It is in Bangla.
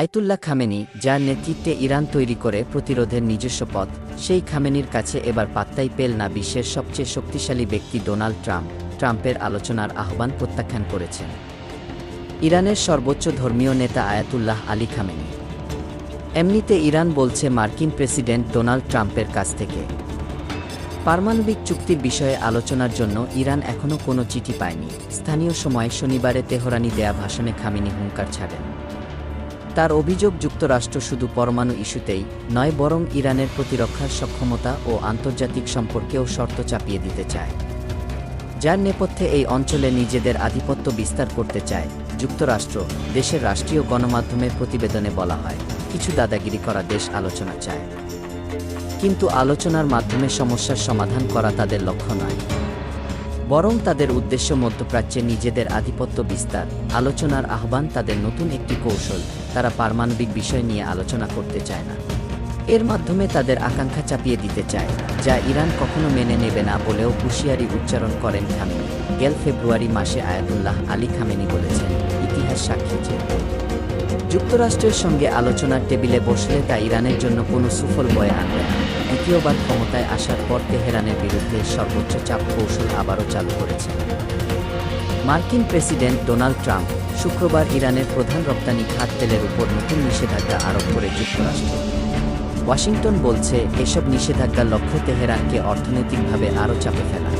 আয়তুল্লাহ খামেনি, যার নেতৃত্বে ইরান তৈরি করে প্রতিরোধের নিজস্ব পথ, সেই খামেনির কাছে এবার পাত্তাই পেল না বিশ্বের সবচেয়ে শক্তিশালী ব্যক্তি ডোনাল্ড ট্রাম্প, ট্রাম্পের আলোচনার আহ্বান প্রত্যাখ্যান করেছেন। ইরানের সর্বোচ্চ ধর্মীয় নেতা আয়াতুল্লাহ আলী খামেনি। এমনিতে ইরান বলছে মার্কিন প্রেসিডেন্ট ডোনাল্ড ট্রাম্পের কাছ থেকে। পারমাণবিক চুক্তির বিষয়ে আলোচনার জন্য ইরান এখনও কোনো চিঠি পায়নি। স্থানীয় সময় শনিবারে তেহরানি দেয়া ভাষণে খামিনি হুঙ্কার ছাড়েন। তার অভিযোগ যুক্তরাষ্ট্র শুধু পরমাণু ইস্যুতেই নয়, বরং ইরানের প্রতিরক্ষার সক্ষমতা ও আন্তর্জাতিক সম্পর্কেও শর্ত চাপিয়ে দিতে চায়। যার নেপথ্যে এই অঞ্চলে নিজেদের আধিপত্য বিস্তার করতে চায়, যুক্তরাষ্ট্র, দেশের রাষ্ট্রীয় গণমাধ্যমের প্রতিবেদনে বলা হয়। কিছু দাদাগিরি করা দেশ আলোচনা চায়। কিন্তু আলোচনার মাধ্যমে সমস্যার সমাধান করা তাদের লক্ষ্য নয়। বরং তাদের উদ্দেশ্য মধ্যপ্রাচ্যে নিজেদের আধিপত্য বিস্তার, আলোচনার আহ্বান, তাদের নতুন একটি কৌশল। তারা পারমাণবিক বিষয় নিয়ে আলোচনা করতে চায় না। এর মাধ্যমে তাদের আকাঙ্ক্ষা চাপিয়ে দিতে চায়, যা ইরান কখনো মেনে নেবে না বলেও হুঁশিয়ারি উচ্চারণ করেন খামেনি। গেল ফেব্রুয়ারি মাসে আয়াতুল্লাহ আলী খামেনি বলেছেন, ইতিহাস সাক্ষী যে। যুক্তরাষ্ট্রের সঙ্গে আলোচনার টেবিলে বসলে তা ইরানের জন্য কোনো সুফল বয়ে আনবে না। দ্বিতীয়বার ক্ষমতায় আসার পর তেহরানের বিরুদ্ধে সর্বোচ্চ চাপ কৌশল আবারও চালু করেছে। মার্কিন প্রেসিডেন্ট ডোনাল্ড ট্রাম্প শুক্রবার ইরানের প্রধান রপ্তানি খাত তেলের উপর নতুন নিষেধাজ্ঞা আরোপ করে যুক্তরাষ্ট্র। ওয়াশিংটন বলছে, এসব নিষেধাজ্ঞার লক্ষ্য তেহরানকে অর্থনৈতিকভাবে আরও চাপে ফেলা।